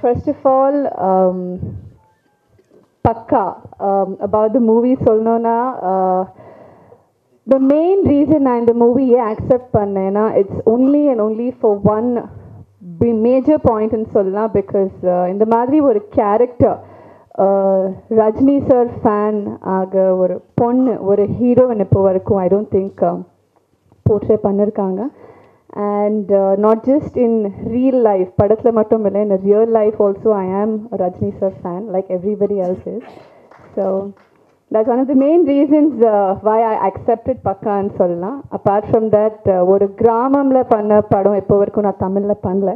First of all Pakka about the movie about the movie சொல்லணும்னா நான் இந்த மூவியை அக்செப்ட் பண்ணேன்னா it's only and only for one B major பாயிண்ட்னு சொல்லலாம் because uh, இந்த மாதிரி ஒரு கேரக்டர் ரஜினி சார் ஃபேன் ஆக ஒரு பொண்ணு ஒரு ஹீரோயின் இப்போ வரைக்கும் I don't think portray um, பண்ணியிருக்காங்க and not just in real life படத்தில் மட்டும் இல்லை in real life also I am Rajini sir fan like everybody else is so that's one of the main reasons why I accepted பக்கான்னு சொல்லலாம். Apart from that ஒரு கிராமமில் பண்ண படம் இப்போ வரைக்கும் நான் தமிழில் பண்ணல.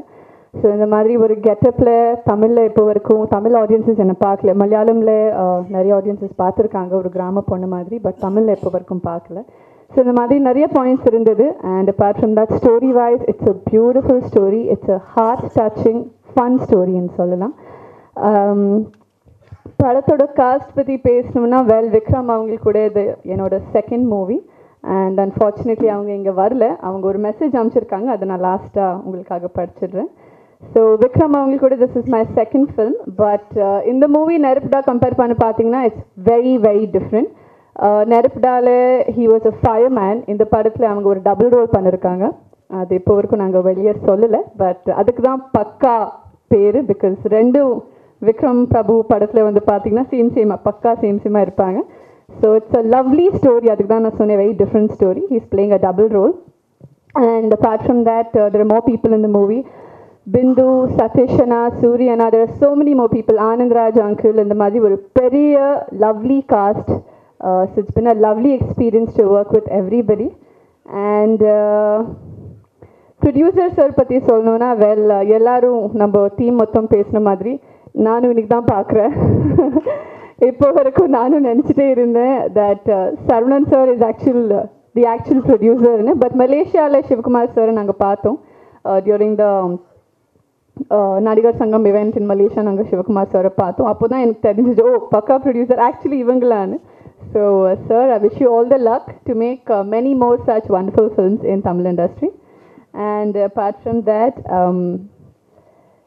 ஸோ இந்த மாதிரி ஒரு கெட்டப்பில் தமிழில் இப்போ வரைக்கும் தமிழ் ஆடியன்ஸஸ் என்னை பார்க்கல. மலையாளமில் uh, நிறைய ஆடியன்ஸஸ் பார்த்துருக்காங்க ஒரு கிராம பொண்ணு மாதிரி பட் தமிழில் இப்போ வரைக்கும் பார்க்கல. ஸோ இந்த மாதிரி நிறைய பாயிண்ட்ஸ் இருந்தது. And apart from that story wise it's a beautiful story it's a heart touching fun ஸ்டோரின்னு சொல்லலாம் um, படத்தோட காஸ்ட் பற்றி பேசணும்னா வெல் விக்ரம் அவங்களுக்கு கூட இது என்னோட செகண்ட் மூவி அண்ட் அன்ஃபார்ச்சுனேட்லி அவங்க இங்கே வரல. அவங்க ஒரு மெசேஜ் அனுப்பிச்சிருக்காங்க. அதை நான் லாஸ்ட்டாக உங்களுக்காக படிச்சிடுறேன். ஸோ விக்ரம் அவங்களுக்கு கூட this is my second film but இந்த மூவி நெருப்டா கம்பேர் பண்ணி பார்த்தீங்கன்னா it's very very different நெருப்டால he was a fire man இந்த படத்தில் அவங்க ஒரு டபுள் ரோல் பண்ணியிருக்காங்க அது இப்போ வரைக்கும் நாங்கள் வெளியே சொல்லலை. பட் அதுக்கு தான் பக்கா பேர் பிகாஸ் ரெண்டும் விக்ரம் பிரபு படத்தில் வந்து பார்த்தீங்கன்னா சேம் சேமாக பக்கா சேம் சேமாக இருப்பாங்க. So it's a lovely story அதுக்கு தான் நான் சொன்னேன் very different story he's playing a double role and apart from that there more people in the movie Bindu சதீஷனா சூரியனா there so many more people Anandraj uncle இந்த மாதிரி ஒரு பெரிய lovely cast so it's been a lovely experience to work with everybody and producer sir பற்றி சொல்லணுன்னா well எல்லாரும் நம்ம team மொத்தம் பேசின மாதிரி நானும் இன்னைக்கு தான் பார்க்குறேன். இப்போ வரைக்கும் நானும் நினச்சிட்டே இருந்தேன் that uh, Saravanan sir is actual the actual ப்ரொடியூசர்னு but மலேசியாவில் சிவகுமார் சார் நாங்கள் பார்த்தோம். Uh, டியூரிங் த uh, நடிகர் சங்கம் இவெண்ட் இன் மலேசியா நாங்கள் சிவகுமார் சாரை பார்த்தோம். அப்போ தான் எனக்கு தெரிஞ்சது ஓ பக்கா ப்ரொடியூசர் ஆக்சுவலி இவங்களான்னு. So, uh, sir, I wish you all the luck to make uh, many more such wonderful films in Tamil industry. And uh, apart from that, um,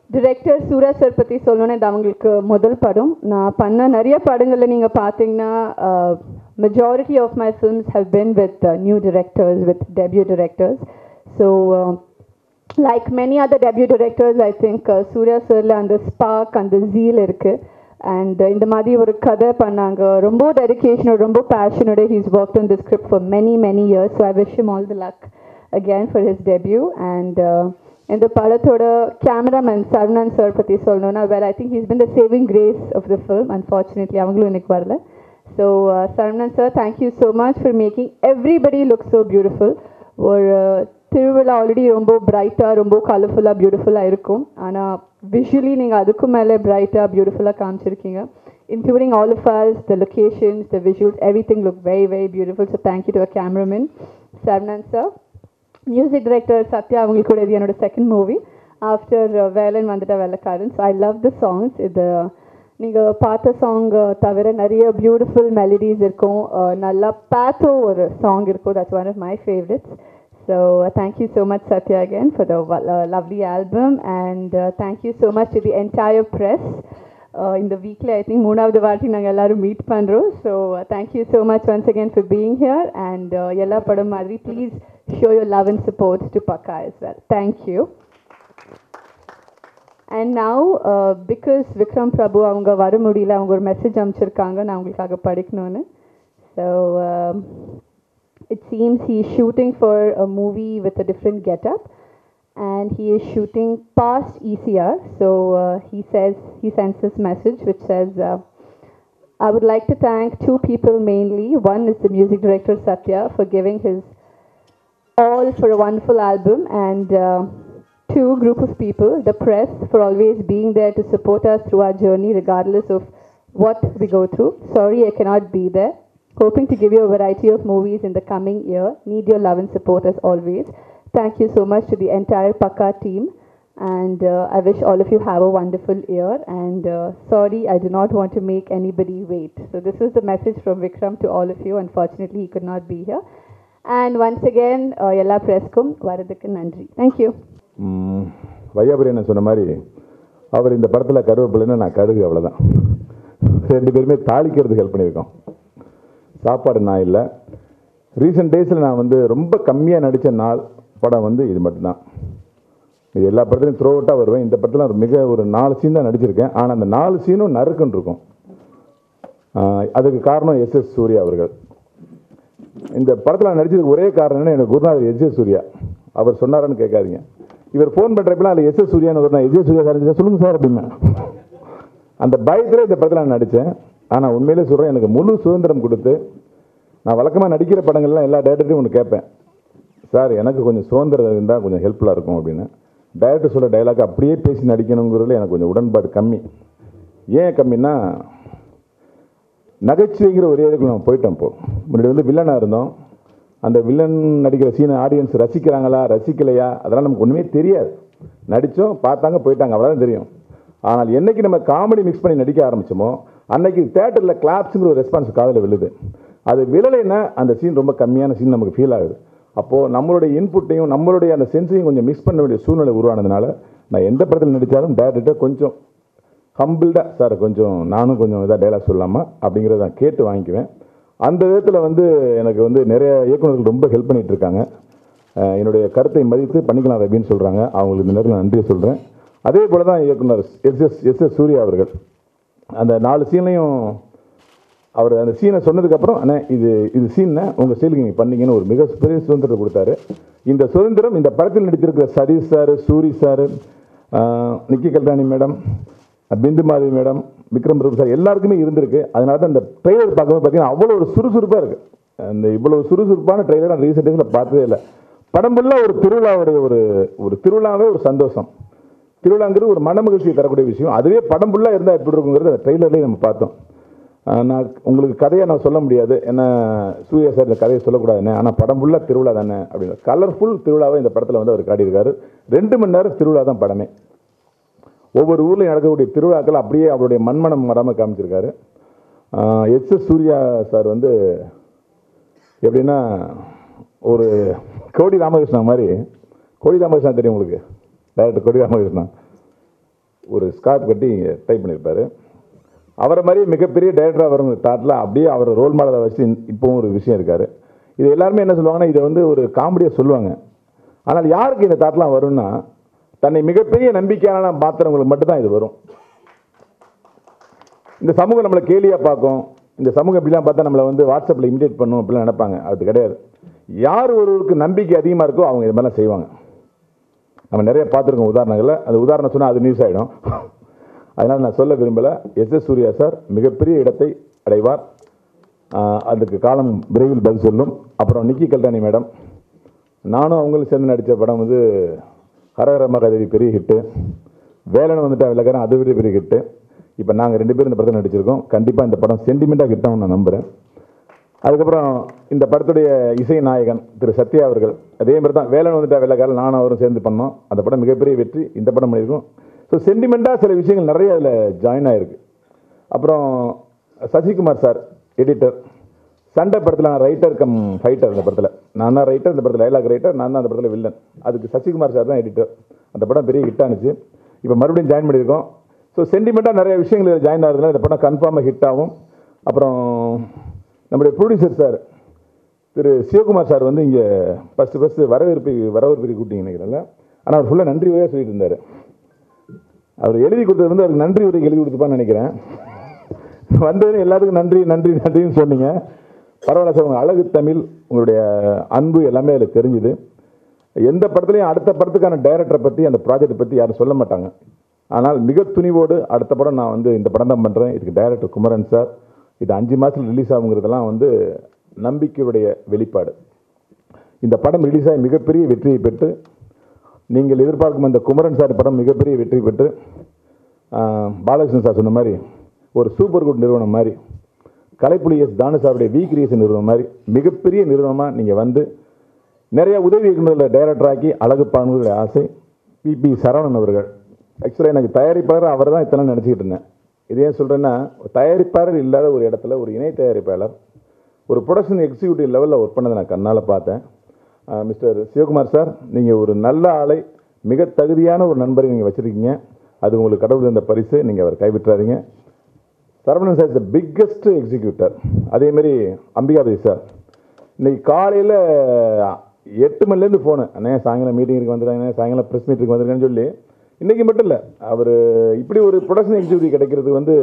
director Sura sir பற்றி சொல்லணுன்னு இது அவங்களுக்கு முதல் படம். நான் பண்ண நிறைய படங்களில் நீங்கள் பார்த்தீங்கன்னா majority of my films have been with new directors with debut directors so like many other debut directors I think Surya சாரில் அந்த ஸ்பார்க் அந்த ஜீல் இருக்குது அண்ட் இந்த மாதிரி ஒரு கதை பண்ணாங்க. ரொம்ப டெடிக்கேஷனோட ரொம்ப பேஷனோட he's work on the script for many many years so I wish him all the luck again for his debut and இந்த படத்தோட கேமராமேன் சரவணன் சார் பற்றி சொல்லணும்னா where I think he's been the saving grace of the film unfortunately அவங்களும் எனக்கு வரல. So Saravanan sir thank you so much for making everybody look so beautiful ஒரு uh, திருவிழா already ரொம்ப பிரைட்டாக ரொம்ப கலர்ஃபுல்லாக பியூட்டிஃபுல்லாக இருக்கும். ஆனால் விஷுவலி நீங்கள் அதுக்கும் மேலே பிரைட்டாக பியூட்டிஃபுல்லாக காமிச்சிருக்கீங்க. Including all of us the locations the visuals everything look very very beautiful so thank you to a cameraman Sarnan sir music director Sathya அவங்களுக்கு கூட இது என்னோட செகண்ட் மூவி ஆஃப்டர் வேலன் வந்துட்ட வேலைக்காரன் so I love the songs இது நீங்கள் பார்த்த song uh, தவிர நிறைய பியூட்டிஃபுல் மெலடிஸ் இருக்கும். Uh, நல்லா பேத்தோ ஒரு சாங் இருக்கும். That's one of my favourites so thank you so much Sathya again for the lovely album and thank you so much to the entire press இந்த வீக்கில் I think மூணாவது வாட்டி நாங்கள் எல்லோரும் மீட் பண்ணுறோம் so thank you so much once again for being here and எல்லா படம் மாதிரி please show your love and support to Pakka as well Thank you. And now, uh, because அவங்க வர முடியல அவங்க ஒரு மெசேஜ் அனுப்பிச்சிருக்காங்க நான் அவங்களுக்காக படிக்கணும்னு. So um, it seems he is shooting for a movie with a different getup and he is shooting past ECR. So uh, he says, he sends this message which says, uh, I would like to thank two people mainly. One is the music director Satya for giving his all for a wonderful album and uh, two group of people the press for always being there to support us through our journey regardless of what we go through sorry i cannot be there hoping to give you a variety of movies in the coming year need your love and support as always thank you so much to the entire pakka team and uh, i wish all of you have a wonderful year and uh, sorry i do not want to make anybody wait so this is the message from vikram to all of you unfortunately he could not be here and once again எல்லா ப்ரெஸ்க்கும் வரதுக்கு நன்றி thank you Vaiyapuri என்ன சொன்ன மாதிரி அவர் இந்த படத்தில் கருவேப்பிலைன்னா நான் கடுகு அவ்வளோதான் ரெண்டு பேருமே தாளிக்கிறதுக்கு ஹெல்ப் பண்ணியிருக்கோம் சாப்பாடு நான் இல்லை. ரீசெண்ட் டேஸில் நான் வந்து ரொம்ப கம்மியாக நடித்த நாள் படம் வந்து இது மட்டும்தான். இது எல்லா படத்துலையும் த்ரோ அவுட்டாக வருவேன். இந்த படத்தில் மிக ஒரு நாலு சீன் தான் நடிச்சிருக்கேன். ஆனால் அந்த நாலு சீனும் நறுக்குன்னு இருக்கும். அதுக்கு காரணம் எஸ் எஸ் சூர்யா அவர்கள். இந்த படத்தில் நான் நடிச்சதுக்கு ஒரே காரணம் எனக்கு குருநாதர் எஸ் எஸ் சூர்யா. அவர் சொன்னாரான்னு கேட்காதீங்க. இவர் ஃபோன் பண்ணுறப்பலாம் அதில் எஸ் எஸ் சூர்யான்னு ஒரு எஸ் எஸ் சூர்யா சார் சொல்லுங்கள் சார் அப்படின்னா. அந்த பயத்தில் இந்த படத்தில் நான் நடித்தேன் ஆனால் உண்மையிலே சொல்கிறேன் எனக்கு முழு சுதந்திரம் கொடுத்து நான் வழக்கமாக நடிக்கிற படங்கள்லாம் எல்லா டேரக்டரையும் ஒன்று கேட்பேன். சார் எனக்கு கொஞ்சம் சுதந்திரம் இருந்தால் கொஞ்சம் ஹெல்ப்ஃபுல்லாக இருக்கும் அப்படின்னு. டைரக்டர் சொல்ல டைலாக் அப்படியே பேசி நடிக்கணுங்கிறதுல எனக்கு கொஞ்சம் உடன்பாடு கம்மி. ஏன் கம்மின்னா நகைச்சுவைங்கிற ஒரே இதுக்கு நம்ம போயிட்டோம் இப்போ. முன்னாடி வந்து வில்லனாக இருந்தோம். அந்த வில்லன் நடிக்கிற சீனை ஆடியன்ஸ் ரசிக்கிறாங்களா ரசிக்கலையா? அதெல்லாம் நமக்கு ஒன்றுமே தெரியாது. நடித்தோம் பார்த்தாங்க போயிட்டாங்க அவ்வளோதான் தெரியும். ஆனால் என்னைக்கு நம்ம காமெடி மிக்ஸ் பண்ணி நடிக்க ஆரம்பிச்சோமோ அன்றைக்கி தேட்டரில் கிளாப்ஸுங்கிற ஒரு ரெஸ்பான்ஸ் காதில் விழுது. அது விழலைன்னா அந்த சீன் ரொம்ப கம்மியான சீன் நமக்கு ஃபீல் ஆகுது. அப்போது நம்மளுடைய இன்புட்டையும் நம்மளுடைய அந்த சென்ஸையும் கொஞ்சம் மிக்ஸ் பண்ண வேண்டிய சூழ்நிலை உருவானதுனால நான் எந்த படத்தில் நடித்தாலும் டேரக்டர் கொஞ்சம் ஹம்பிள்டாக சார் கொஞ்சம் நானும் கொஞ்சம் இதாக டைலாக் சொல்லலாமா அப்படிங்கிறத நான் கேட்டு வாங்கிக்குவேன். அந்த விதத்தில் வந்து எனக்கு வந்து நிறைய இயக்குநர்கள் ரொம்ப ஹெல்ப் பண்ணிகிட்டு இருக்காங்க. என்னுடைய கருத்தை மதித்து பண்ணிக்கலாம் ரவின்னு சொல்கிறாங்க அவங்களுக்கு இந்த நேரத்தில் நன்றியை சொல்கிறேன் அதே போல் தான் இயக்குனர் S S S S Surya அவர்கள். அந்த நாலு சீன்லையும் அவர் அந்த சீனை சொன்னதுக்கப்புறம் அண்ணே இது இது சீனை உங்கள் சீலுக்கு நீங்கள் பண்ணீங்கன்னு ஒரு மிகப்பெரிய சுதந்திரத்தை கொடுத்தாரு. இந்த சுதந்திரம் இந்த படத்தில் நடித்திருக்கிற Sathish sir Soori sir Nikki Kalyani madam Bindu Madhavi madam Vikram Prabhu sir எல்லாருக்குமே இருந்திருக்கு. அதனால தான் இந்த ட்ரெய்லர் பார்க்கும்போது பார்த்தீங்கன்னா அவ்வளோ ஒரு சுறுசுறுப்பாக இருக்குது அந்த இவ்வளோ சுறுசுறுப்பான ட்ரெய்லர் நான் ரீசெண்ட் டேஸில் பார்த்ததே இல்லை. படம் ஃபுல்லாக ஒரு திருவிழாவுடைய ஒரு ஒரு திருவிழாவே ஒரு சந்தோஷம். திருவிழாங்கிறது ஒரு மன மகிழ்ச்சியை தரக்கூடிய விஷயம். அதுவே படம் ஃபுல்லாக இருந்தால் எப்படி இருக்குங்கிறது அந்த ட்ரெய்லர்லேயே நம்ம பார்த்தோம். நான் உங்களுக்கு கதையை நான் சொல்ல முடியாது. ஏன்னா சூர்யா சார் இந்த கதையை சொல்லக்கூடாதுன்னு. ஆனால் படம் ஃபுல்லாக திருவிழா தானே அப்படின்னு. கலர்ஃபுல் திருவிழாவை இந்த படத்தில் வந்து அவர் காட்டியிருக்காரு. ரெண்டு மணி நேரம் திருவிழா தான் படமே. ஒவ்வொரு ஊர்லையும் நடக்கக்கூடிய திருவிழாக்கள் அப்படியே அவருடைய மண்மனம் வராமல் காமிச்சிருக்காரு. எஸ் எஸ் சூர்யா சார் வந்து எப்படின்னா ஒரு கோடி ராமகிருஷ்ணா மாதிரி. கோடி ராமகிருஷ்ணா தெரியும் உங்களுக்கு? டேரக்டர் கோடி ராமகிருஷ்ணா. ஒரு ஸ்கார்ப் கட்டி டைப் பண்ணியிருப்பார். அவரை மாதிரி மிகப்பெரிய டைரக்டராக வரும் தாட்டில். அப்படியே அவர் ரோல் மாடலை வச்சு இப்போவும் ஒரு விஷயம் இருக்கார். இது எல்லாருமே என்ன சொல்லுவாங்கன்னா இதை வந்து ஒரு காமெடியாக சொல்லுவாங்க. ஆனால் யாருக்கு இந்த தாட்லாம் வரும்னா தன்னை மிகப்பெரிய நம்பிக்கையான பாத்திரங்களுக்கு மட்டும்தான் இது வரும். இந்த சமூகம் நம்மளை கேலியாக பார்க்கும். இந்த சமூகம் இப்படிலாம் பார்த்தா நம்மளை வந்து வாட்ஸ்அப்பில் இமிடேட் பண்ணும் அப்படிலாம் நினைப்பாங்க. அது கிடையாது. யார் ஒருவருக்கு நம்பிக்கை அதிகமாக இருக்கோ அவங்க இது மாதிரிலாம் செய்வாங்க. நம்ம நிறைய பார்த்துருக்கோம் உதாரணங்களை அந்த உதாரணம் சொன்னால் அது நியூஸ் ஆகிடும் அதனால் நான் சொல்ல விரும்பலை. எஸ் எஸ் சூர்யா சார் மிகப்பெரிய இடத்தை அடைவார். அதுக்கு காலம் விரைவில் பதில் சொல்லும். அப்புறம் நிக்கி கல்யாணி மேடம். நானும் அவங்களும் சேர்ந்து நடித்த படம் வந்து ஹரஹர மகாதேவி பெரிய ஹிட்டு வேலன் வந்துட்டா விலகிறேன் அது பெரிய பெரிய ஹிட்டு இப்போ நாங்கள் ரெண்டு பேரும் இந்த படத்தில் நடிச்சிருக்கோம். கண்டிப்பாக இந்த படம் சென்டிமெண்ட்டாக ஹிட்டாகும் நான் நம்புகிறேன் அதுக்கப்புறம் இந்த படத்துடைய இசை நாயகன் திரு சத்யா அவர்கள் அதே மாதிரி தான் வேலன் வந்துட்டா வெள்ளக்காரல் நானும் அவரும் சேர்ந்து பண்ணோம். அந்த படம் மிகப்பெரிய வெற்றி. இந்த படம் பண்ணியிருக்கோம். ஸோ சென்டிமெண்ட்டாக சில விஷயங்கள் நிறைய அதில் ஜாயின் ஆகிருக்கு அப்புறம் சசிகுமார் சார் எடிட்டர் சண்டை படத்தில் நான் ரைட்டர் கம் ஃபைட்டர் அந்த படத்தில். நான் தான் ரைட்டர் இந்த படத்தில் டைலாக் ரைட்டர் நான் தான் அந்த படத்தில் வில்லன் அதுக்கு சசிகுமார் சார் தான் எடிட்டர் அந்த படம் பெரிய ஹிட் ஆனிச்சு. இப்போ மறுபடியும் ஜாயின் பண்ணியிருக்கோம். ஸோ சென்டிமெண்ட்டாக நிறைய விஷயங்கள் ஜாயின் ஆகிறதுனால இந்த படம் கன்ஃபார்மாக ஹிட் ஆகும். அப்புறம் நம்முடைய producer sir Thiru Sivakumar sir வந்து இங்கே ஃபஸ்ட்டு ஃபஸ்ட்டு வரவேற்பு வரவேற்பு கூட்டிங்க நினைக்கிறாங்க ஆனால் அவர் ஃபுல்லாக நன்றி உரையாக சொல்லிட்டு இருந்தார். அவர் எழுதி கொடுத்தது வந்து அவருக்கு நன்றி உரைக்கு எழுதி கொடுத்துப்பான்னு நினைக்கிறேன். வந்ததுன்னு எல்லாத்துக்கும் நன்றி நன்றி நன்றின்னு சொன்னீங்க. பரவாயில்ல சார் உங்கள் அழகு தமிழ் உங்களுடைய அன்பு எல்லாமே அதில் தெரிஞ்சுது. எந்த படத்துலையும் அடுத்த படத்துக்கான டைரக்டரை பற்றி அந்த ப்ராஜெக்ட் பற்றி யாரும் சொல்ல மாட்டாங்க. ஆனால் மிக துணிவோடு அடுத்த படம் நான் வந்து இந்த படம் தான் பண்ணுறேன் இதுக்கு டைரக்டர் குமரன் சார் இது அஞ்சு மாதத்தில் ரிலீஸ் ஆகுங்கிறதெல்லாம் வந்து நம்பிக்கையுடைய வெளிப்பாடு. இந்த படம் ரிலீஸ் ஆகி மிகப்பெரிய வெற்றியை பெற்று நீங்கள் எதிர்பார்க்கும் அந்த குமரன் சார் படம் மிகப்பெரிய வெற்றி பெற்று பாலகிருஷ்ணன் சார் சொன்ன மாதிரி ஒரு சூப்பர் குட் நிறுவனம் மாதிரி கலைப்புலி எஸ் தானு சாருடைய வி கிரியேஷன் நிறுவனம் மாதிரி மிகப்பெரிய நிறுவனமாக நீங்கள் வந்து நிறைய உதவி இயக்குநர்களை டைரக்டராக்கி அழகு பானுடைய ஆசை. பிபி சரவணன் அவர்கள் ஆக்சுவலாக எனக்கு தயாரிப்பாளர் அவர் தான் இத்தனை நினச்சிக்கிட்டு இருந்தேன். இது ஏன் சொல்கிறேன்னா தயாரிப்பாளர் இல்லாத ஒரு இடத்துல ஒரு இணை தயாரிப்பாளர் ஒரு ப்ரொடக்ஷன் எக்ஸிக்யூட்டிவ் லெவலில் ஒர்க் பண்ணதை நான் கண்ணால் பார்த்தேன். மிஸ்டர் சிவகுமார் சார் நீங்கள் ஒரு நல்ல ஆளை மிக தகுதியான ஒரு நண்பரை நீங்கள் வச்சுருக்கீங்க. அது உங்களுக்கு கடவுள் இந்த பரிசு நீங்கள் அவர் கைவிட்டுறாதீங்க. Saravanan sir is the biggest executor அதேமாரி அம்பிகாபதி சார். இன்றைக்கி காலையில் எட்டு மணிலேருந்து ஃபோனு அண்ணே சாயங்காலம் மீட்டிங்க்கு வந்துடுறாங்க சாயங்காலம் ப்ரெஸ் மீட்டிங்க்கு வந்துருக்கேன்னு சொல்லி இன்றைக்கி மட்டும் இல்லை அவர் இப்படி ஒரு ப்ரொடக்ஷன் எக்ஸிக்யூட்டிவ் கிடைக்கிறது வந்து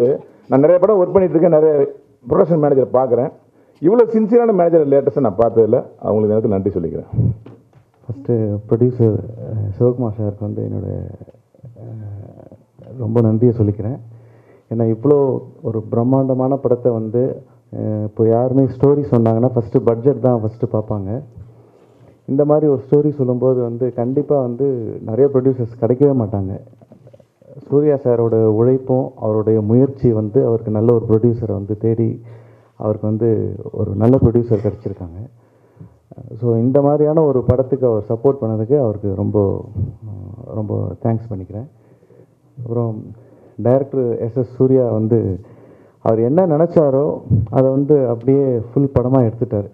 நான் நிறைய படம் ஒர்க் பண்ணிகிட்ருக்கேன் இருக்கேன் நிறைய ப்ரொடக்ஷன் மேனேஜர் பார்க்குறேன். இவ்வளோ சின்சியரான மேனேஜர் லேட்டஸ்ட்டாக நான் பார்த்ததில்ல அவங்களுக்கு நேரத்தில் நன்றி சொல்லிக்கிறேன். ஃபஸ்ட்டு ப்ரொடியூசர் சிவகுமார் சாருக்கு வந்து என்னோட ரொம்ப நன்றியை சொல்லிக்கிறேன். ஏன்னா இவ்வளோ ஒரு பிரம்மாண்டமான படத்தை வந்து இப்போ யாருமே ஸ்டோரி சொன்னாங்கன்னா ஃபஸ்ட்டு பட்ஜெட் தான் ஃபஸ்ட்டு பார்ப்பாங்க. இந்த மாதிரி ஒரு ஸ்டோரி சொல்லும்போது வந்து கண்டிப்பாக வந்து நிறைய ப்ரொடியூசர்ஸ் கிடைக்கவே மாட்டாங்க. சூர்யா சாரோட உழைப்பும் அவருடைய முயற்சி வந்து அவருக்கு நல்ல ஒரு ப்ரொடியூசரை வந்து தேடி அவருக்கு வந்து ஒரு நல்ல ப்ரொடியூசர் கிடச்சிருக்காங்க. ஸோ இந்த மாதிரியான ஒரு படத்துக்கு அவர் சப்போர்ட் பண்ணதுக்கு அவருக்கு ரொம்ப ரொம்ப தேங்க்ஸ் பண்ணிக்கிறேன். அப்புறம் டைரக்டர் எஸ் எஸ் சூர்யா வந்து அவர் என்ன நினச்சாரோ அதை வந்து அப்படியே ஃபுல் படமாக எடுத்துட்டார்.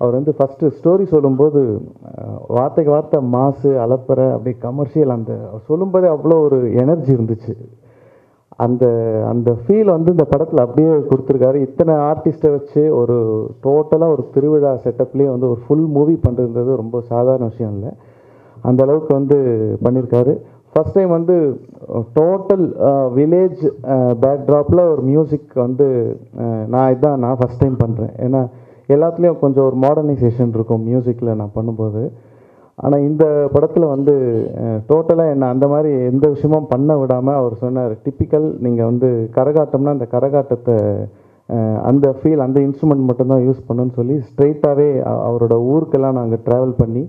அவர் வந்து ஃபஸ்ட்டு ஸ்டோரி சொல்லும்போது வார்த்தைக்கு வார்த்தை மாசு அலப்பறை அப்படியே கமர்ஷியல் அந்த சொல்லும்போதே அவ்வளோ ஒரு எனர்ஜி இருந்துச்சு. அந்த அந்த ஃபீல் வந்து இந்த படத்தில் அப்படியே கொடுத்துருக்காரு. இத்தனை ஆர்டிஸ்ட்டை வச்சு ஒரு டோட்டலாக ஒரு திருவிழா செட்டப்லேயே வந்து ஒரு ஃபுல் மூவி பண்ணுறது ரொம்ப சாதாரண விஷயம் இல்லை. அந்த அளவுக்கு வந்து பண்ணியிருக்காரு ஃபஸ்ட் டைம் வந்து டோட்டல் வில்லேஜ் பேக்ட்ராப்பில் ஒரு மியூசிக் வந்து நான் இதான் நான் ஃபஸ்ட் டைம் பண்ணுறேன் ஏன்னா எல்லாத்துலேயும் கொஞ்சம் ஒரு மாடர்னைசேஷன் இருக்கும் மியூசிக்கில் நான் பண்ணும்போது. ஆனால் இந்த படத்தில் வந்து டோட்டலாக என்ன அந்த மாதிரி எந்த விஷயமும் பண்ண விடாமல் அவர் சொன்னார். டிப்பிக்கல் நீங்கள் வந்து கரகாட்டம்னா அந்த கரகாட்டத்தை அந்த ஃபீல் அந்த இன்ஸ்ட்ருமெண்ட் மட்டும்தான் யூஸ் பண்ணுன்னு சொல்லி ஸ்ட்ரெயிட்டாகவே அவரோட ஊருக்கெல்லாம் நாங்கள் ட்ராவல் பண்ணி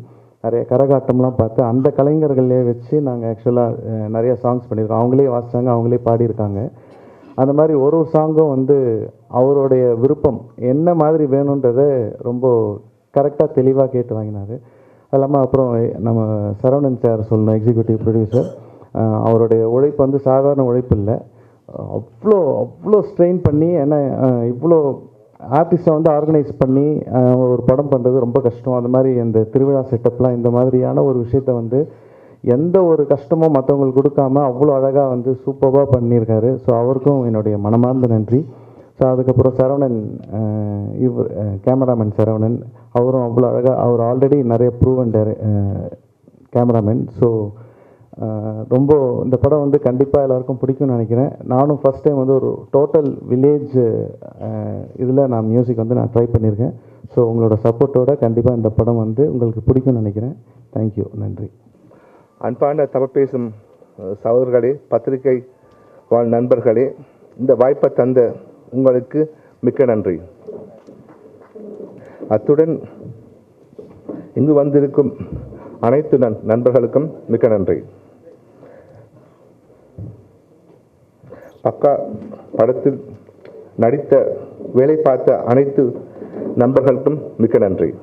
நிறைய கரகாட்டம்லாம் பார்த்து அந்த கலைஞர்களே வச்சு நாங்கள் ஆக்சுவலாக நிறைய சாங்ஸ் பண்ணியிருக்கோம். அவங்களே வாசிச்சாங்க அவங்களே பாடியிருக்காங்க. அந்த மாதிரி ஒரு ஒரு சாங்கும் வந்து அவருடைய விருப்பம் என்ன மாதிரி வேணுன்றதை ரொம்ப கரெக்டாக தெளிவாக கேட்டு வாங்கினார். அது இல்லாமல் அப்புறம் நம்ம சரவணன் சார் சொல்லணும் எக்ஸிக்யூட்டிவ் ப்ரொடியூசர் அவருடைய உழைப்பு வந்து சாதாரண உழைப்பு இல்லை. அவ்வளோ அவ்வளோ ஸ்ட்ரெயின் பண்ணி ஏன்னா இவ்வளோ ஆர்டிஸ்ட்டை வந்து ஆர்கனைஸ் பண்ணி ஒரு படம் பண்ணுறது ரொம்ப கஷ்டம். அந்த மாதிரி அந்த திருவிழா செட்டப்லாம் இந்த மாதிரியான ஒரு விஷயத்த வந்து எந்த ஒரு கஷ்டமும் மற்றவங்களுக்கு கொடுக்காம அவ்வளோ அழகாக வந்து சூப்பராக பண்ணியிருக்காரு. ஸோ அவருக்கும் என்னுடைய மனமார்ந்த நன்றி. ஸோ அதுக்கப்புறம் சரவணன் இவ் கேமராமேன் சரவணன் அவரும் அவ்வளோ அழகாக அவர் ஆல்ரெடி நிறைய ப்ரூவன் டேர கேமராமேன் ஸோ ரொம்ப இந்த படம் வந்து கண்டிப்பாக எல்லாருக்கும் பிடிக்கும்னு நினைக்கிறேன். நானும் ஃபஸ்ட் டைம் வந்து ஒரு டோட்டல் வில்லேஜ் இதில் நான் மியூசிக் வந்து நான் ட்ரை பண்ணியிருக்கேன். ஸோ உங்களோட சப்போர்ட்டோட கண்டிப்பாக இந்த படம் வந்து உங்களுக்கு பிடிக்கும்னு நினைக்கிறேன். தேங்க்யூ நன்றி. அன்பான தமிழ் பேசும் சகோதரர்களே பத்திரிகை வாழ் நண்பர்களே இந்த வாய்ப்பை தந்த உங்களுக்கு மிக்க நன்றி. அத்துடன் இங்கு வந்திருக்கும் அனைத்து நண் நண்பர்களுக்கும் மிக்க நன்றி. பக்கா படத்தில் நடித்த வேலை பார்த்த அனைத்து நண்பர்களுக்கும் மிக்க நன்றி.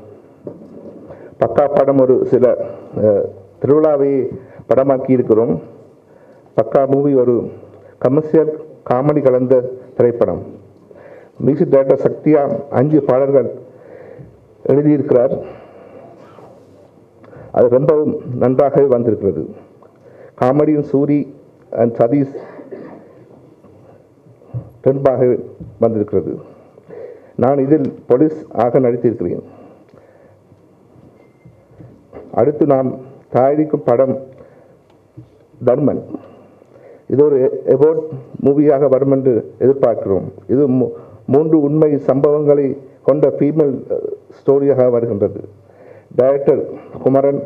பக்கா படம் ஒரு சில அஹ், திருவிழாவை படமாக்கி இருக்கிறோம். பக்கா மூவி ஒரு கமர்ஷியல் காமெடி கலந்த திரைப்படம். மியூசிக் டைரக்டர் சக்தியா அஞ்சு பாடல்கள் எழுதியிருக்கிறார். அது ரொம்பவும் நன்றாகவே வந்திருக்கிறது. காமெடியும் சூரி அண்ட் சதீஷ் தென்பாக வந்திருக்கிறது. நான் இதில் போலீஸ் ஆக நடித்திருக்கிறேன். அடுத்து நாம் தயாரிக்கும் படம் தர்மன். இது ஒரு எபோட் மூவியாக வரும் என்று எதிர்பார்க்கிறோம். இது மூன்று உண்மை சம்பவங்களை கொண்ட ஃபீமேல் ஸ்டோரியாக uh, வருகின்றது. Director Kumaran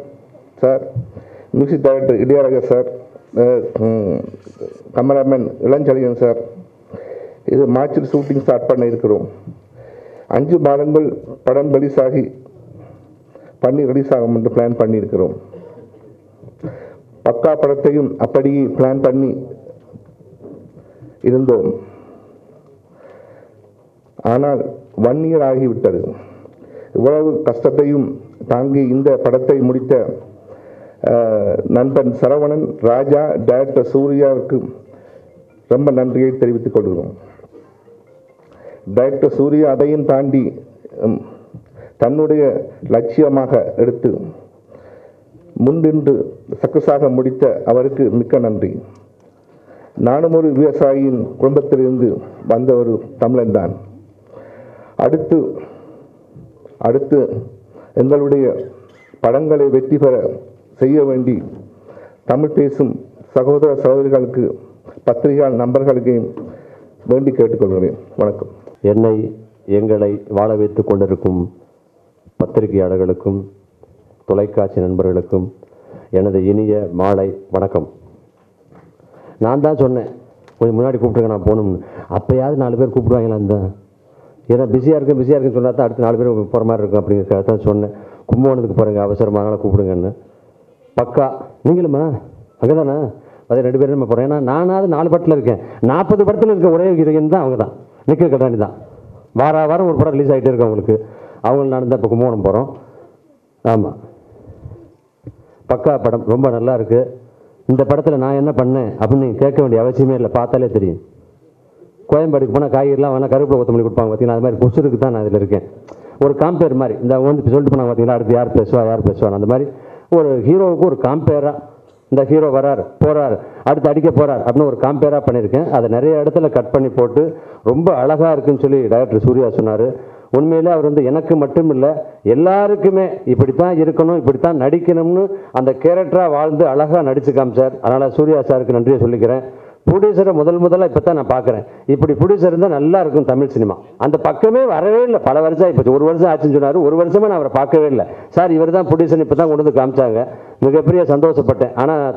sir music director Ilaiyaraaja sir cameraman Ilanchaliyan sir இது மார்ச்சில் ஷூட்டிங் ஸ்டார்ட் பண்ண இருக்கிறோம். அஞ்சு மாதங்கள் படம் ரிலீஸ் ஆகி பண்ணி ரிலீஸ் ஆகும் என்று பிளான் பண்ணியிருக்கிறோம். பக்கா படத்தையும் அப்படியே பிளான் பண்ணி இருந்தோம். ஆனால் ஒன் இயர் ஆகிவிட்டது இவ்வளவு கஷ்டத்தையும் தாங்கி இந்த படத்தை முடித்த நண்பன் சரவணன் ராஜா டைரக்டர் சூர்யாவுக்கு ரொம்ப நன்றியை தெரிவித்துக் கொள்கிறோம். டைரக்டர் சூர்யா அதையும் தாண்டி தன்னுடைய லட்சியமாக எடுத்து முன்னின்று சக்சஸாக முடித்த அவருக்கு மிக்க நன்றி. நானும் ஒரு விவசாயியின் குடும்பத்திலிருந்து வந்த ஒரு தமிழன்தான் அடுத்து அடுத்து எங்களுடைய படங்களை வெற்றி பெற செய்ய வேண்டி தமிழ் பேசும் சகோதர சகோதரிகளுக்கு பத்திரிகையாளர் நண்பர்களுக்கையும் வேண்டி கேட்டுக்கொள்கிறேன். வணக்கம். என்னை எங்களை வாழ வைத்துக் கொண்டிருக்கும் பத்திரிகையாளர்களுக்கும் தொலைக்காட்சி நண்பர்களுக்கும் எனது இனிய மாலை வணக்கம். நான் தான் சொன்னேன் கொஞ்சம் முன்னாடி கூப்பிட்டுருங்க நான் போகணும்னு. அப்போயாவது நாலு பேர் கூப்பிடுவாங்களா அந்த ஏன்னா பிஸியாக இருக்கேன் பிஸியாக இருக்குன்னு சொன்னால் தான் அடுத்து நாலு பேர் போகிற மாதிரி இருக்கும் அப்படிங்கிறதுக்காக தான் சொன்னேன். கும்பகோணத்துக்கு போகிறேங்க அவசரமாக அதனால் கூப்பிடுங்கன்னு. பக்கா நீங்களும்மா அங்கே தானே அது ரெண்டு பேரும் நம்ம போகிறோம் ஏன்னா நானாவது நாலு படத்தில் இருக்கேன். நாற்பது படத்தில் இருக்க ஒரே இதுன்னு தான் அவங்க தான். நிற்க கட்டாணி தான். வார வாரம் ஒரு படம் ரிலீஸ் ஆகிட்டே இருக்கு அவங்களுக்கு. அவங்க நான் தான் இப்போ கும்பகோணம் போகிறோம் ஆமாம் பக்கா படம் ரொம்ப நல்லா இருக்குது இந்த படத்தில் நான் என்ன பண்ணேன் அப்படின்னு கேட்க வேண்டிய அவசியமே இல்லை. பார்த்தாலே தெரியும். கோயம்பேடுக்கு போனால் காய்கறிலாம் வேணால் கருவேப்பிலை கொத்தமல்லி கொடுப்பாங்க பார்த்தீங்கன்னா அது மாதிரி கொசுருக்கு தான் நான் இதில் இருக்கேன். ஒரு காம்பேர் மாதிரி இந்த வந்து சொல்லிட்டு போனாங்க பார்த்தீங்களா அடுத்து யார் பேசுவா யார் பேசுவார் அந்த மாதிரி ஒரு ஹீரோவுக்கு ஒரு காம்பேராக இந்த ஹீரோ வரார் போகிறார் அடுத்து அடிக்க போகிறார் அப்படின்னு ஒரு காம்பேராக பண்ணியிருக்கேன். அதை நிறைய இடத்துல கட் பண்ணி போட்டு ரொம்ப அழகாக இருக்குன்னு சொல்லி டைரக்டர் சூர்யா சொன்னார். உண்மையிலே அவர் வந்து எனக்கு மட்டும் இல்லை எல்லாருக்குமே இப்படித்தான் இருக்கணும் இப்படித்தான் நடிக்கணும்னு அந்த கேரக்டராக வாழ்ந்து அழகாக நடிச்சு காமிச்சார். அதனால் சூர்யா சாருக்கு நன்றியை சொல்லிக்கிறேன். ப்ரொடியூசரை முதல் முதலாக இப்போ தான் நான் பார்க்குறேன். இப்படி ப்ரொடியூசர் இருந்தால் நல்லா இருக்கும் தமிழ் சினிமா. அந்த பக்கமே வரவே இல்லை. பல வருஷம் ஆயிப்போச்சு. ஒரு வருஷம் ஆச்சுன்னு சொன்னார். ஒரு வருஷமாக நான் அவரை பார்க்கவே இல்லை. சார் இவர் தான் ப்ரொடியூசர் இப்போ தான் கொண்டு வந்து காமிச்சாங்க. மிகப்பெரிய சந்தோஷப்பட்டேன். ஆனால்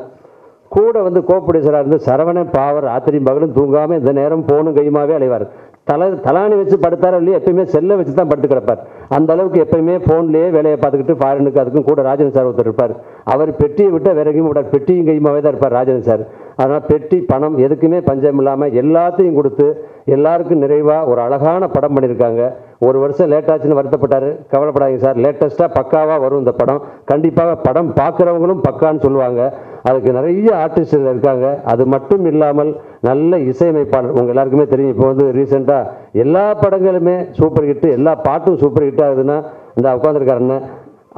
கூட வந்து கோ ப்ரொடியூசராக இருந்து சரவணன் பாவர் ராத்திரியும் பகலும் தூங்காமல் இந்த நேரம் போனும் கையுமாவே அலைவார். தலை தலாணி வச்சு படுத்தாரோ இல்லையா எப்பயுமே செல்லை வச்சு தான் படுத்து கிடப்பார். அந்த அளவுக்கு எப்பயுமே ஃபோன்லேயே வேலையை பார்த்துக்கிட்டு ஃபாரினுக்கு அதுக்கும் கூட ராஜன் சார் ஒருத்தர் இருப்பார். அவர் பெட்டியை விட்டால் வேற எங்கேயும் விடார் பெட்டியும் கையுமாவே தான் இருப்பார் ராஜன் சார். அதனால் பெட்டி பணம் எதுக்குமே பஞ்சம் இல்லாமல் எல்லாத்தையும் கொடுத்து எல்லாருக்கும் நிறைவாக ஒரு அழகான படம் பண்ணியிருக்காங்க. ஒரு வருஷம் லேட்டாச்சுன்னு வருத்தப்பட்டார். கவலைப்படாதீங்க சார் லேட்டஸ்ட்டாக பக்காவாக வரும் இந்த படம். கண்டிப்பாக படம் பார்க்குறவங்களும் பக்கான்னு சொல்லுவாங்க. அதுக்கு நிறைய ஆர்டிஸ்டுகள் இருக்காங்க. அது மட்டும் இல்லாமல் நல்ல இசையமைப்பாளர் உங்கள் எல்லாருக்குமே தெரியும். இப்போ வந்து ரீசெண்டாக எல்லா படங்களுமே சூப்பர் ஹிட்டு எல்லா பாட்டும் சூப்பர் ஹிட் ஆகுதுன்னா இந்த உட்காந்துருக்காருன்னு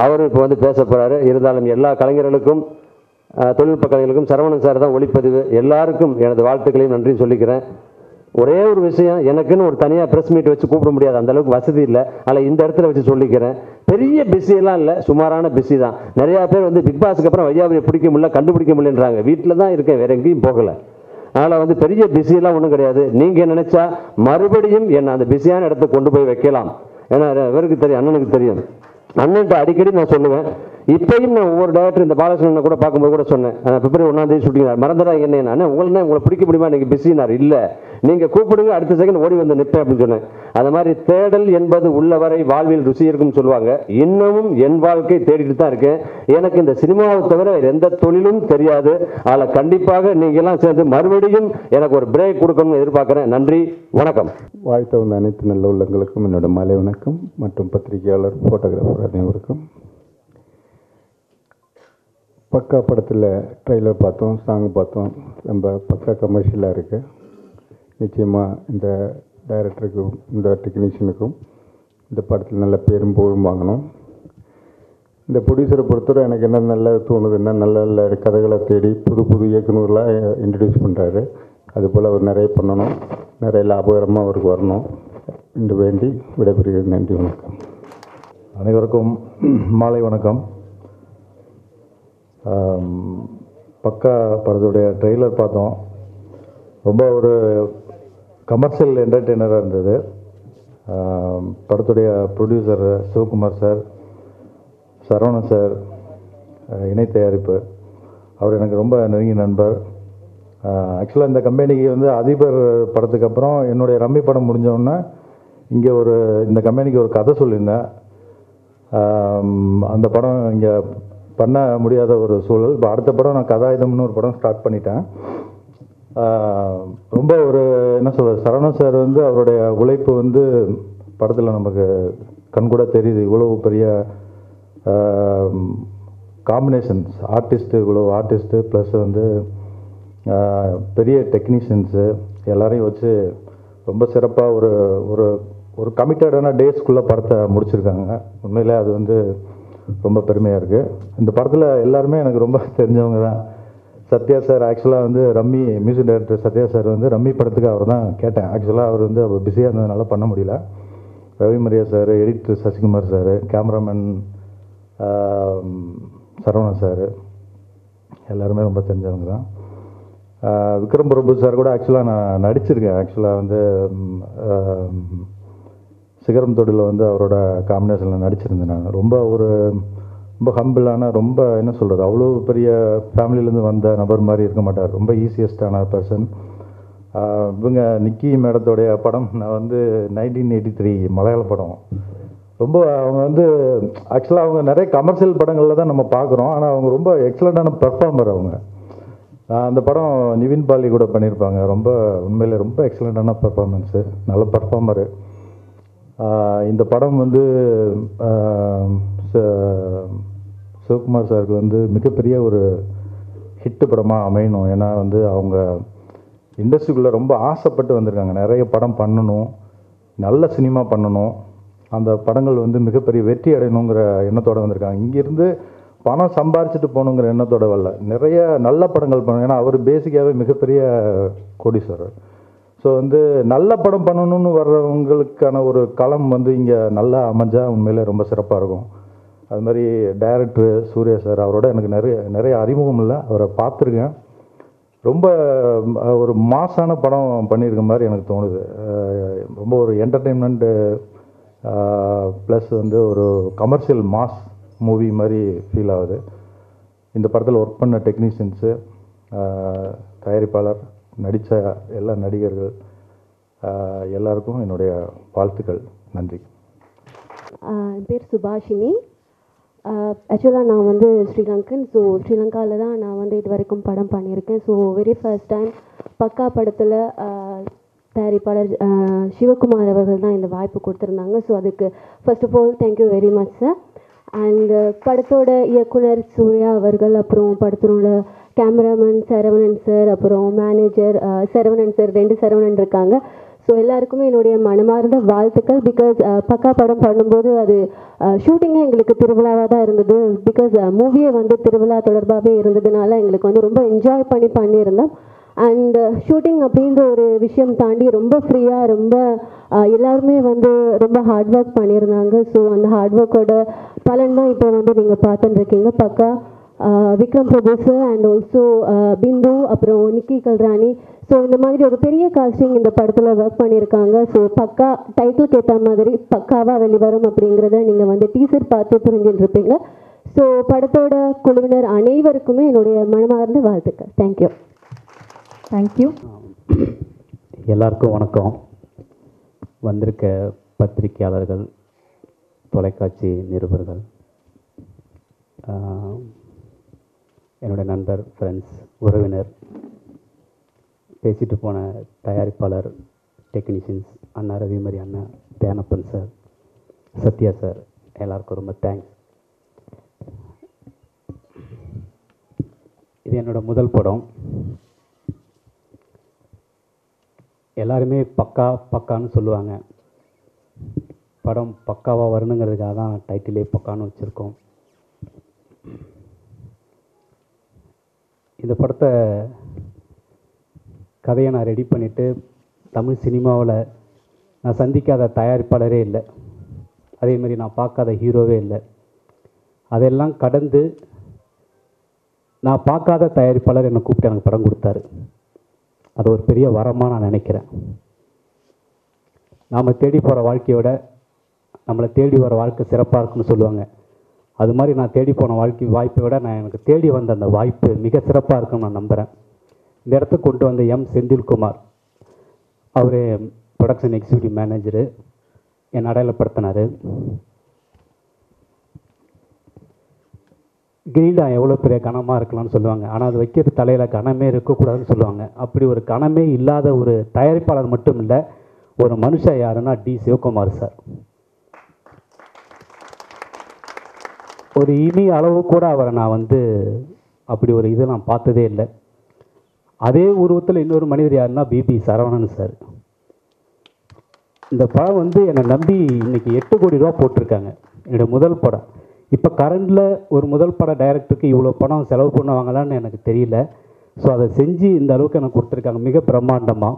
அவரும் இப்போ வந்து பேச போகிறாரு இருந்தாலும் எல்லா கலைஞர்களுக்கும் தொழில்நுட்ப கலைஞர்களுக்கும் சரவணன் சார் தான் ஒளிப்பதிவு. எல்லாருக்கும் எனது வாழ்த்துக்களையும் நன்றியும் சொல்லிக்கிறேன். ஒரே ஒரு விஷயம் எனக்குன்னு ஒரு தனியாக ப்ரெஸ் மீட் வச்சு கூப்பிட முடியாது. அந்த அளவுக்கு வசதி இல்லை. அதில் இந்த இடத்துல வச்சு சொல்லிக்கிறேன். பெரிய பிஸியெல்லாம் இல்லை. சுமாரான பிஸி தான். நிறையா பேர் வந்து பிக் பாஸ்க்கு அப்புறம் வையாபுரியை பிடிக்க முடியல கண்டுபிடிக்க முடியலன்றாங்க. வீட்டில் தான் இருக்கேன். வேற எங்கேயும் போகலை. அதனால் வந்து பெரிய பிஸியெல்லாம் ஒன்றும் கிடையாது. நீங்கள் நினச்சா மறுபடியும் என்னை அந்த பிஸியான இடத்துக்கு கொண்டு போய் வைக்கலாம். ஏன்னா இவருக்கு தெரியும் அண்ணனுக்கு தெரியும். அண்ணன்ட்ட அடிக்கடி நான் சொல்லுவேன். இப்பயும் நான் ஒவ்வொரு டேரக்டர் இந்த பாலகிருஷ்ணன் கூட பார்க்கும்போது கூட சொன்னேன். பிப்ரவரி ஒன்றாம் தேதி ஷூட்டிங் மறந்துடா என்ன அண்ணன் உங்களை உங்களை பிடிக்க முடியுமா? நீங்கள் பிஸினார் இல்லை. நீங்கள் கூப்பிடுங்க அடுத்த செகண்ட் ஓடி வந்து நிற்பேன் அப்படின்னு சொன்னேன். அது மாதிரி தேடல் என்பது உள்ளவரை வாழ்வில் ருசி இருக்கும்னு சொல்லுவாங்க. இன்னமும் என் வாழ்க்கை தேடிட்டு தான் இருக்கேன். எனக்கு இந்த சினிமாவை தவிர எந்த தொழிலும் தெரியாது. அதில் கண்டிப்பாக நீங்க எல்லாம் சேர்ந்து மறுபடியும் எனக்கு ஒரு பிரேக் கொடுக்கணும்னு எதிர்பார்க்குறேன். நன்றி வணக்கம். வாழ்த்த வந்த அனைத்து நல்ல உள்ளங்களுக்கும் என்னோட மலை வணக்கம் மற்றும் பத்திரிகையாளர் ஃபோட்டோகிராஃபர் அனைவருக்கும். பக்கா படத்தில் ட்ரெய்லர் பார்த்தோம் சாங் பார்த்தோம். ரொம்ப பக்கா கமர்ஷியலாக இருக்குது நிச்சயமாக இந்த டைரக்டருக்கும் இந்த டெக்னீஷியனுக்கும் இந்த படத்தில் நல்ல பேரும் புகழும் வாங்கணும். இந்த ப்ரொடியூசரை பொறுத்தவரை எனக்கு என்ன நல்ல தோணுதுன்னா நல்ல நல்ல கதைகளை தேடி புது புது இயக்குநர்களாக இன்ட்ரடியூஸ் பண்ணுறாரு அதுபோல் அவர் நிறைய பண்ணணும். நிறைய லாபகரமாக அவருக்கு வரணும். என்று வேண்டி விடைபெறுகிறேன். நன்றி வணக்கம். அனைவருக்கும் மாலை வணக்கம். பக்கா படத்துடைய ட்ரெய்லர் பார்த்தோம். ரொம்ப ஒரு கமர்ஷியல் என்டர்டெய்னராக இருந்தது. படத்துடைய producer Sivakumar sir Saravanan sir இணை தயாரிப்பு. அவர் எனக்கு ரொம்ப நெருங்கிய நண்பர். ஆக்சுவலாக இந்த கம்பெனிக்கு வந்து அதிபர் படத்துக்கு அப்புறம் என்னுடைய ரம்மி படம் முடிஞ்சோடனே இங்கே ஒரு இந்த கம்பெனிக்கு ஒரு கதை சொல்லியிருந்தேன். அந்த படம் இங்கே பண்ண முடியாத ஒரு சூழல். இப்போ அடுத்த படம் நான் கதாயுதம்னு ஒரு படம் ஸ்டார்ட் பண்ணிட்டேன். ரொம்ப ஒரு என்ன சொல்கிறது சரவணன் சார் வந்து அவருடைய உழைப்பு வந்து படத்தில் நமக்கு கண்கூட தெரியுது. இவ்வளவு பெரிய காம்பினேஷன்ஸ் ஆர்டிஸ்ட்டு இவ்வளோ ஆர்டிஸ்ட்டு ப்ளஸ் வந்து பெரிய டெக்னீஷியன்ஸு எல்லாரையும் வச்சு ரொம்ப சிறப்பாக ஒரு ஒரு ஒரு கமிட்டடான டேஸ்க்குள்ளே படத்தை முடிச்சிருக்காங்க. உண்மையிலே அது வந்து ரொம்ப பெருமையாக இருக்குது இந்த படத்தில் எல்லாருமே எனக்கு ரொம்ப தெரிஞ்சவங்க தான். சத்யா சார் ஆக்சுவலாக வந்து Rummy music director Sathya sir வந்து ரம்மி படத்துக்கு அவர் தான் கேட்டேன். ஆக்சுவலாக அவர் வந்து அவர் பிஸியாக இருந்ததுனால பண்ண முடியல. Ravi Mariya sir editor Sasikumar sir cameraman Saravanan sir எல்லாருமே ரொம்ப தெரிஞ்சவங்க தான். விக்ரம் பிரபு சார் கூட ஆக்சுவலாக நான் நடிச்சிருக்கேன். ஆக்சுவலாக வந்து சிகரம் தொடில் வந்து அவரோட காம்பினேஷனில் நடிச்சிருந்தேன் நான். ரொம்ப ஒரு ரொம்ப ஹம்பிளான ரொம்ப என்ன சொல்கிறது அவ்வளோ பெரிய ஃபேமிலியிலேருந்து வந்த நபர் மாதிரி இருக்க மாட்டார். ரொம்ப ஈஸியஸ்டான பர்சன் இவங்க நிக்கி மேடத்தோடைய படம் நான் வந்து நைன்டீன் எயிட்டி த்ரீ மலையாள படம். ரொம்ப அவங்க வந்து ஆக்சுவலாக அவங்க நிறைய கமர்ஷியல் படங்களில் தான் நம்ம பார்க்குறோம். ஆனால் அவங்க ரொம்ப எக்ஸலண்ட்டான பெர்ஃபார்மர் அவங்க. அந்த படம் நிவின் பாலி கூட பண்ணியிருப்பாங்க. ரொம்ப உண்மையிலே ரொம்ப எக்ஸலண்ட்டான பெர்ஃபார்மன்ஸு நல்ல பெர்ஃபார்மரு இந்த படம் வந்து ச- சிவகுமார் சாருக்கு வந்து மிகப்பெரிய ஒரு ஹிட்டு படமாக அமையணும். ஏன்னா வந்து அவங்க இண்டஸ்ட்ரிக்குள்ளே ரொம்ப ஆசைப்பட்டு வந்திருக்காங்க. நிறைய படம் பண்ணணும். நல்ல சினிமா பண்ணணும். அந்த படங்கள் வந்து மிகப்பெரிய வெற்றி அடையணுங்கிற எண்ணத்தோடு வந்திருக்காங்க. இங்கேருந்து பணம் சம்பாரிச்சிட்டு போகணுங்கிற எண்ணத்தோட வரல. நிறைய நல்ல படங்கள் பண்ணணும். ஏன்னா அவர் பேசிக்காகவே மிகப்பெரிய கோடீஸ்வரர். ஸோ வந்து நல்ல படம் பண்ணணும்னு வர்றவங்களுக்கான ஒரு களம் வந்து இங்கே நல்லா அமைஞ்சால் உண்மையிலே ரொம்ப சிறப்பாக இருக்கும். அது மாதிரி டைரக்டர் சூர்யா சார் அவரோட எனக்கு நிறைய நிறைய அறிமுகம் இல்லை. அவரை பார்த்துருக்கேன். ரொம்ப ஒரு மாசான படம் பண்ணியிருக்க மாதிரி எனக்கு தோணுது. ரொம்ப ஒரு என்டர்டெயின்மெண்ட்டு ப்ளஸ் வந்து ஒரு கமர்ஷியல் மாஸ் மூவி மாதிரி ஃபீல் ஆகுது. இந்த படத்தில் ஒர்க் பண்ண டெக்னீஷியன்ஸு தயாரிப்பாளர் நடித்த எல்லா நடிகர்கள் எல்லாருக்கும் என்னுடைய வாழ்த்துக்கள். நன்றி. ஆஹ் என் பேர் சுபாஷினி. ஆக்சுவலாக நான் வந்து ஸ்ரீலங்கன். ஸோ ஸ்ரீலங்காவில் தான் நான் வந்து இது வரைக்கும் படம் பண்ணியிருக்கேன். ஸோ வெரி ஃபர்ஸ்ட் டைம் பக்கா படத்தில் தயாரிப்பாளர் சிவகுமார் அவர்கள் தான் இந்த வாய்ப்பு கொடுத்துருந்தாங்க. ஸோ அதுக்கு first of all thank you very much sir and படத்தோட இயக்குனர் சூர்யா அவர்கள் அப்புறம் படத்தோட கேமராமேன் சரவணன் சார் அப்புறம் மேனேஜர் சரவணன் சார் ரெண்டு சரவணன் இருக்காங்க. ஸோ எல்லாருக்குமே என்னுடைய மனமார்ந்த வாழ்த்துக்கள். பிகாஸ் பக்கா படம் பண்ணும்போது அது ஷூட்டிங்கே எங்களுக்கு திருவிழாவாக தான் இருந்தது. பிகாஸ் மூவியே வந்து திருவிழா தொடர்பாகவே இருந்ததுனால எங்களுக்கு வந்து ரொம்ப என்ஜாய் பண்ணி பண்ணியிருந்தோம். அண்ட் ஷூட்டிங் அப்படின்ற ஒரு விஷயம் தாண்டி ரொம்ப ஃப்ரீயாக ரொம்ப எல்லாருமே வந்து ரொம்ப ஹார்ட் ஒர்க் பண்ணியிருந்தாங்க. ஸோ அந்த ஹார்ட் ஒர்க்கோட பலன் தான் இப்போ வந்து நீங்கள் பார்த்துட்டு இருக்கீங்க. Pakka Vikram Prabhu sir and also Bindu அப்புறம் நிக்கி கல்ராணி. ஸோ இந்த மாதிரி ஒரு பெரிய காஸ்டிங் இந்த படத்தில் ஒர்க் பண்ணியிருக்காங்க. ஸோ பக்கா டைட்டிலுக்கு ஏற்ற மாதிரி பக்காவாக வெளிவரும் அப்படிங்கிறத நீங்கள் வந்து டீசர் பார்த்து புரிஞ்சுட்டு இருப்பீங்க ஸோ படத்தோட குழுவினர் அனைவருக்குமே என்னுடைய மனமார்ந்த வாழ்த்துக்கள். தேங்க்யூ தேங்க்யூ எல்லாருக்கும் வணக்கம். வந்திருக்க பத்திரிகையாளர்கள் தொலைக்காட்சி நிருபர்கள். என்னுடைய நண்பர் ஃப்ரெண்ட்ஸ் உறவினர் பேசிட்டு போன தயாரிப்பாளர் டெக்னீஷியன்ஸ் அண்ணா ரவிமரி அண்ணா தேனப்பன் சார் சத்யா சார் எல்லாருக்கும் ரொம்ப தேங்க்ஸ் இது என்னோடய முதல் படம். எல்லாருமே பக்கா பக்கான்னு சொல்லுவாங்க. படம் பக்காவாக வரணுங்கிறதுக்காக தான் டைட்டிலே பக்கான்னு வச்சுருக்கோம். இந்த படத்தை கதையை நான் ரெடி பண்ணிவிட்டு தமிழ் சினிமாவில் நான் சந்திக்காத தயாரிப்பாளரே இல்லை. அதே மாதிரி நான் பார்க்காத ஹீரோவே இல்லை. அதெல்லாம் கடந்து நான் பார்க்காத தயாரிப்பாளர் என்னை கூப்பிட்டு எனக்கு படம் கொடுத்தாரு. அது ஒரு பெரிய வரமாக நான் நினைக்கிறேன். நாம் தேடி போகிற வாழ்க்கையோட நம்மளை தேடி வர வாழ்க்கை சிறப்பாக இருக்குன்னு சொல்லுவாங்க. அது மாதிரி நான் தேடி போன வாழ்க்கை வாய்ப்பை விட நான் எனக்கு தேடி வந்த அந்த வாய்ப்பு மிக சிறப்பாக இருக்குன்னு நான் நம்புகிறேன் இந்த இடத்துக்கு கொண்டு வந்த எம். செந்தில்குமார். அவர் ப்ரொடக்ஷன் எக்ஸிக்யூட்டிவ் மேனேஜரு என்னை அடையாளப்படுத்தினார். கிரீடம் எவ்வளோ பெரிய கனமாக இருக்கலாம்னு சொல்லுவாங்க. ஆனால் அது வைக்கிறது தலையில் கனமே இருக்கக்கூடாதுன்னு சொல்லுவாங்க. அப்படி ஒரு கணமே இல்லாத ஒரு தயாரிப்பாளர் மட்டும் இல்லை ஒரு மனுஷன் யாருன்னா டி. சிவகுமார் சார். ஒரு இனி அளவு கூட அவரை நான் வந்து அப்படி ஒரு இதை நான் பார்த்ததே இல்லை. அதே உருவத்தில் இன்னொரு மனிதர் யாருன்னா பிபி சரவணன் சார். இந்த படம் வந்து என்னை நம்பி இன்னைக்கு எட்டு கோடி ரூபா போட்டிருக்காங்க. என்னோடய முதல் படம். இப்போ கரண்டில் ஒரு முதல் பட டைரக்டருக்கு இவ்வளோ பணம் செலவு பண்ணுவாங்களான்னு எனக்கு தெரியல. ஸோ அதை செஞ்சு இந்த அளவுக்கு எனக்கு கொடுத்துருக்காங்க. மிக பிரம்மாண்டமாக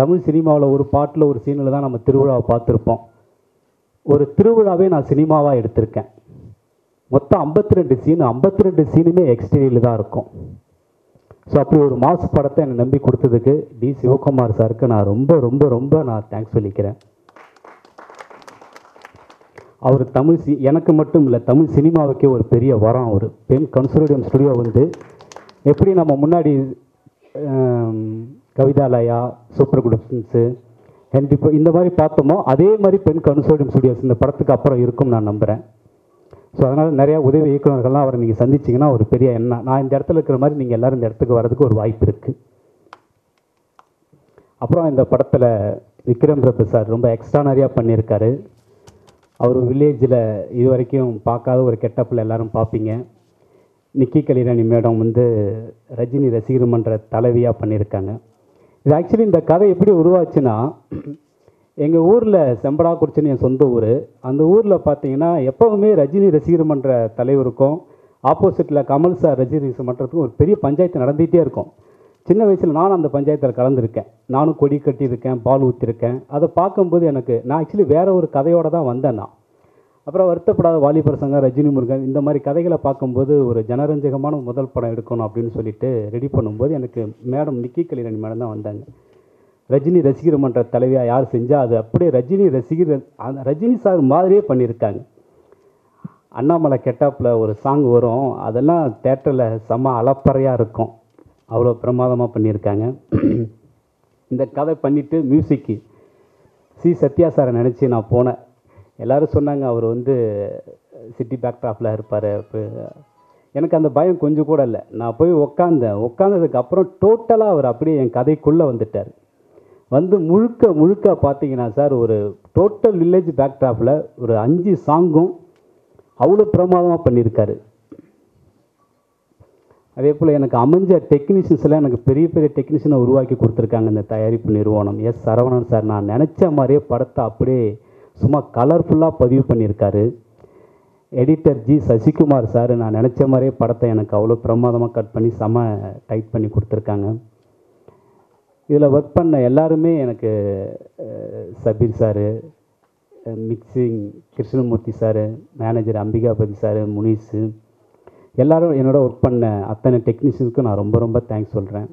தமிழ் சினிமாவில் ஒரு பாட்டில் ஒரு சீனில் தான் நம்ம திருவிழாவை பார்த்துருப்போம். ஒரு திருவிழாவே நான் சினிமாவாக எடுத்திருக்கேன். மொத்தம் ஐம்பத்தி ரெண்டு சீனு ஐம்பத்தி ரெண்டு சீனுமே எக்ஸ்டீரியல் தான் இருக்கும். ஸோ அப்படி ஒரு மாஸ் படத்தை என்னை நம்பி கொடுத்ததுக்கு டி சிவகுமார் சாருக்கு நான் ரொம்ப ரொம்ப ரொம்ப நான் தேங்க்ஸ் சொல்லிக்கிறேன். அவர் தமிழ் சி எனக்கு மட்டும் இல்லை தமிழ் சினிமாவுக்கே ஒரு பெரிய வரம் அவர். பெண் கன்சர்வேட்டிவ் ஸ்டுடியோ வந்து எப்படி நம்ம முன்னாடி கவிதாலயா சூப்பர் குடப்ஷன்ஸு ஹென்ரி போ- இந்த மாதிரி பார்த்தோமோ அதே மாதிரி பெண் கன்சர்வேட்டிவ் ஸ்டுடியோஸ் இந்த படத்துக்கு அப்புறம் இருக்கும் நான் நம்புகிறேன் ஸோ அதனால் நிறையா உதவி இயக்குநர்கள்லாம் அவரை நீங்கள் சந்திச்சிங்கன்னா ஒரு பெரிய எண்ணம். நான் இந்த இடத்துல இருக்கிற மாதிரி நீங்கள் எல்லாரும் இந்த இடத்துக்கு வர்றதுக்கு ஒரு வாய்ப்பு இருக்குது அப்புறம் இந்த படத்தில் விக்ரம் பிரபு சார் ரொம்ப எக்ஸ்ட்ரானரியாக பண்ணியிருக்காரு. அவர் வில்லேஜில் இது வரைக்கும் பார்க்காத ஒரு கெட்டப்பில் எல்லோரும் பார்ப்பீங்க. நிக்கி கலிராணி மேடம் வந்து ரஜினி ரசிகர் மன்ற தலைவியாக பண்ணியிருக்காங்க. இது ஆக்சுவலி இந்த கதை எப்படி உருவாச்சுன்னா எங்கள் ஊரில் செம்படாக்குறிச்சின்னு என் சொந்த ஊர். அந்த ஊரில் பார்த்தீங்கன்னா எப்போவுமே ரஜினி ரசிகர் மன்ற தலைவருக்கும் ஆப்போசிட்டில் கமல் சார் ரஜினி ரசிகர் மன்றத்துக்கும் ஒரு பெரிய பஞ்சாயத்து நடந்துகிட்டே இருக்கும். சின்ன வயசில் நானும் அந்த பஞ்சாயத்தில் கலந்துருக்கேன். நானும் கொடி கட்டியிருக்கேன் பால் ஊற்றிருக்கேன் அதை பார்க்கும்போது எனக்கு நான் ஆக்சுவலி வேற ஒரு கதையோடு தான் வந்தேன் நான். அப்புறம் வருத்தப்படாத வாலிபர் சங்கம் ரஜினி முருகன் இந்த மாதிரி கதைகளை பார்க்கும்போது ஒரு ஜனரஞ்சகமான முதல் படம் எடுக்கணும் அப்படின்னு சொல்லிட்டு ரெடி பண்ணும்போது எனக்கு மேடம் நிக்கி கல்யாணி மேடம் தான் வந்தாங்க. ரஜினி ரசிகர் மன்ற தலைவியாக யார் செஞ்சால் அது? அப்படியே ரஜினி ரசிகர் அந்த ரஜினி சார் மாதிரியே பண்ணியிருக்காங்க. அண்ணாமலை கெட்டாப்பில் ஒரு சாங் வரும். அதெல்லாம் தேட்டரில் செம்ம அலப்பறையாக இருக்கும். அவ்வளோ பிரமாதமாக பண்ணியிருக்காங்க. இந்த கதை பண்ணிவிட்டு மியூசிக்கு சி. சத்யா சாரை நினச்சி நான் போனேன். எல்லாரும் சொன்னாங்க அவர் வந்து சிட்டி பேக்ட்ராப்பில் இருப்பார். எனக்கு அந்த பயம் கொஞ்சம் கூட இல்லை. நான் போய் உக்காந்தேன். உட்காந்ததுக்கு அப்புறம் டோட்டலாக அவர் அப்படியே என் கதைக்குள்ளே வந்துட்டார். வந்து முழுக்க முழுக்க பார்த்தீங்கன்னா சார் ஒரு டோட்டல் வில்லேஜ் பேக்ட்ராப்பில் ஒரு அஞ்சு சாங்கும் அவ்வளோ பிரமாதமாக பண்ணியிருக்காரு. அதே போல் எனக்கு அமைஞ்ச டெக்னீஷியன்ஸில் எனக்கு பெரிய பெரிய டெக்னீஷியனை உருவாக்கி கொடுத்துருக்காங்க இந்த தயாரிப்பு நிறுவனம். எஸ் சரவணன் சார் நான் நினச்ச மாதிரியே படத்தை அப்படியே சும்மா கலர்ஃபுல்லாக பதிவு பண்ணியிருக்காரு. எடிட்டர் ஜி சசிகுமார் சார் நான் நினச்ச மாதிரியே படத்தை எனக்கு அவ்வளோ பிரமாதமாக கட் பண்ணி செம டைட் பண்ணி கொடுத்துருக்காங்க. இதில் ஒர்க் பண்ண எல்லாருமே எனக்கு Sabeer sir mixing Krishnamurthy sir manager Ambikapathi sir முனிஸு எல்லோரும் என்னோட ஒர்க் பண்ண அத்தனை டெக்னீஷியனுக்கும் நான் ரொம்ப ரொம்ப தேங்க்ஸ் சொல்கிறேன்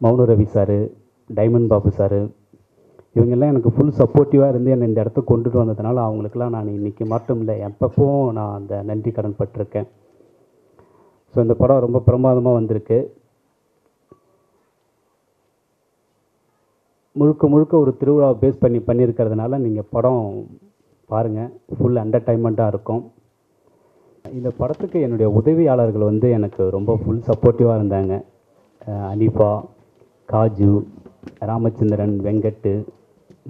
Mouna Ravi sir Diamond Babu sir இவங்கெல்லாம் எனக்கு ஃபுல் சப்போர்ட்டிவாக இருந்து என்னை இந்த இடத்துக்கு கொண்டுட்டு வந்ததுனால அவங்களுக்கெல்லாம் நான் இன்றைக்கி மட்டும் இல்லை எப்பப்பவும் நான் அந்த நன்றி கடன் பட்டிருக்கேன். ஸோ இந்த படம் ரொம்ப பிரமாதமாக வந்திருக்கு. முழுக்க முழுக்க ஒரு திருவிழாவை பேஸ் பண்ணி பண்ணியிருக்கிறதுனால நீங்கள் படம் பாருங்கள் ஃபுல் என்டர்டைன்மெண்ட்டாக இருக்கும். இந்த படத்துக்கு என்னுடைய உதவியாளர்கள் வந்து எனக்கு ரொம்ப ஃபுல் சப்போர்ட்டிவாக இருந்தாங்க. அனிஃபா காஜு ராமச்சந்திரன் வெங்கட்டு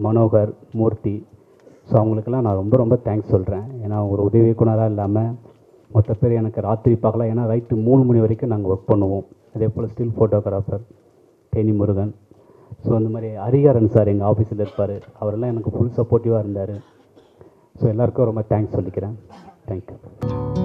மனோகர் மூர்த்தி. ஸோ அவங்களுக்கெல்லாம் நான் ரொம்ப ரொம்ப தேங்க்ஸ் சொல்கிறேன் ஏன்னா ஒரு உதவி இயக்குனராக இல்லாமல் மொத்த பேர் எனக்கு ராத்திரி பார்க்கலாம் ஏன்னா ரைட்டு மூணு மணி வரைக்கும் நாங்கள் ஒர்க் பண்ணுவோம். அதே போல் still photographer Theni Murugan so அந்த மாதிரி ஹரிஹரன் சார் எங்கள் ஆஃபீஸில் இருப்பார். அவரெல்லாம் எனக்கு ஃபுல் சப்போர்ட்டிவாக இருந்தார். ஸோ எல்லாருக்கும் ரொம்ப தேங்க்ஸ் சொல்லிக்கிறேன். தேங்க்யூ